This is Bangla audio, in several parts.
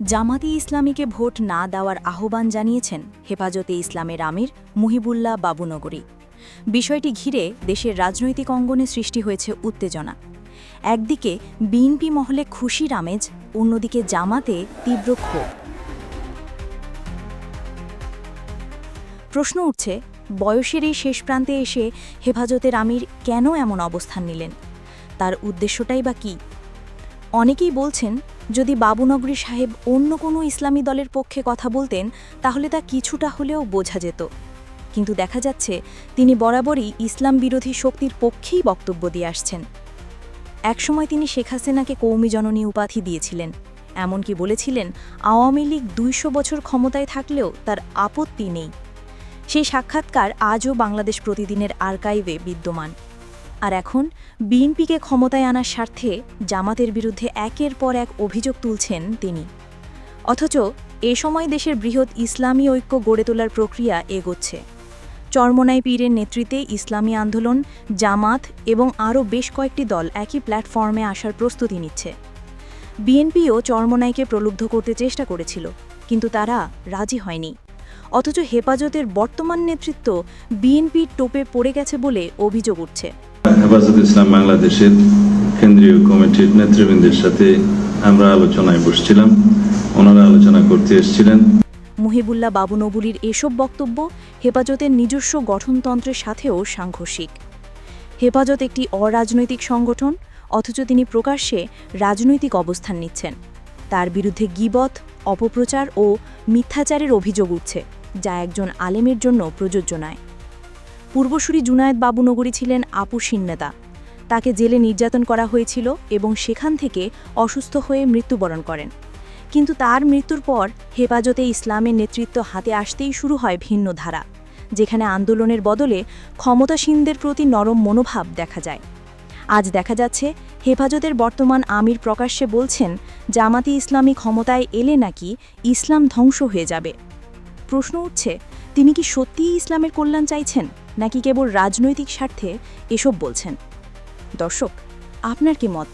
জামাতি ইসলামীকে ভোট না দেওয়ার আহ্বান জানিয়েছেন হেফাজতে ইসলামের আমির মুহিবুল্লাহ বাবুনগরী। বিষয়টি ঘিরে দেশের রাজনৈতিক অঙ্গনে সৃষ্টি হয়েছে উত্তেজনা। একদিকে বিএনপি মহলে খুশির আমেজ, অন্যদিকে জামাতে তীব্র ক্ষোভ। প্রশ্ন উঠছে, বয়সের এই শেষ প্রান্তে এসে হেফাজতের আমির কেন এমন অবস্থান নিলেন? তার উদ্দেশ্যটাই বা কী? অনেকেই বলছেন যদি বাবুনগরী সাহেব অন্য কোনো ইসলামী দলের পক্ষে কথা বলতেন, তাহলে তা কিছুটা হলেও বোঝা যেত। কিন্তু দেখা যাচ্ছে, তিনি বরাবরই ইসলাম বিরোধী শক্তির পক্ষেই বক্তব্য দিয়ে আসছেন। একসময় তিনি শেখ হাসিনাকে কৌমি জননী উপাধি দিয়েছিলেন। এমনকি বলেছিলেন, আওয়ামী লীগ দুইশো বছর ক্ষমতায় থাকলেও তার আপত্তি নেই। সেই সাক্ষাৎকার আজও বাংলাদেশ প্রতিদিনের আর্কাইভে বিদ্যমান। আর এখন বিএনপিকে ক্ষমতায় আনার স্বার্থে জামাতের বিরুদ্ধে একের পর এক অভিযোগ তুলছেন তিনি। অথচ এ সময় দেশের বৃহৎ ইসলামী ঐক্য গড়ে তোলার প্রক্রিয়া এগোচ্ছে। চরমনাই পীরের নেতৃত্বে ইসলামী আন্দোলন, জামাত এবং আরও বেশ কয়েকটি দল একই প্ল্যাটফর্মে আসার প্রস্তুতি নিচ্ছে। বিএনপিও চরমনাইকে প্রলুব্ধ করতে চেষ্টা করেছিল, কিন্তু তারা রাজি হয়নি। অথচ হেফাজতের বর্তমান নেতৃত্ব বিএনপির টোপে পড়ে গেছে বলে অভিযোগ উঠছে। হেফাজত ইসলাম বাংলাদেশের কেন্দ্রীয় কমিটির নেতৃবৃন্দের সাথে আমরা আলোচনায় বসছিলাম। ওনারা আলোচনা করতে এসেছিলেন। মুহিবুল্লাহ বাবু নবুলির এসব বক্তব্য হেফাজতের নিজস্ব গঠনতন্ত্রের সাথেও সাংঘর্ষিক। হেফাজত একটি অরাজনৈতিক সংগঠন, অথচ তিনি প্রকাশ্যে রাজনৈতিক অবস্থান নিচ্ছেন। তার বিরুদ্ধে গিবত, অপপ্রচার ও মিথ্যাচারের অভিযোগ উঠছে, যা একজন আলেমের জন্য প্রযোজ্য নয়। পূর্বসূরি জুনায়েদ বাবুনগরী ছিলেন আপুসীন নেতা। তাকে জেলে নির্যাতন করা হয়েছিল এবং সেখান থেকে অসুস্থ হয়ে মৃত্যুবরণ করেন। কিন্তু তার মৃত্যুর পর হেফাজতে ইসলামের নেতৃত্ব হাতে আসতেই শুরু হয় ভিন্ন ধারা, যেখানে আন্দোলনের বদলে ক্ষমতাসীনদের প্রতি নরম মনোভাব দেখা যায়। আজ দেখা যাচ্ছে হেফাজতের বর্তমান আমির প্রকাশ্যে বলছেন, জামাতি ইসলামী ক্ষমতায় এলে নাকি ইসলাম ধ্বংস হয়ে যাবে। প্রশ্ন উঠছে তিনি কি সত্যিই ইসলামের কল্যাণ চাইছেন, নাকি কেবল রাজনৈতিক স্বার্থে এসব বলছেন? দর্শক, আপনার কি মত?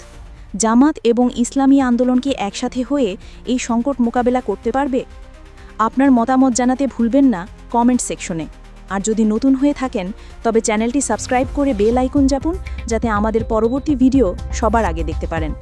জামাত এবং ইসলামী আন্দোলন কি একসাথে হয়ে এই সংকট মোকাবেলা করতে পারবে? আপনার মতামত জানাতে ভুলবেন না কমেন্ট সেকশনে। আর যদি নতুন হয়ে থাকেন, তবে চ্যানেলটি সাবস্ক্রাইব করে বেল আইকন চাপুন যাতে আমাদের পরবর্তী ভিডিও সবার আগে দেখতে পারেন।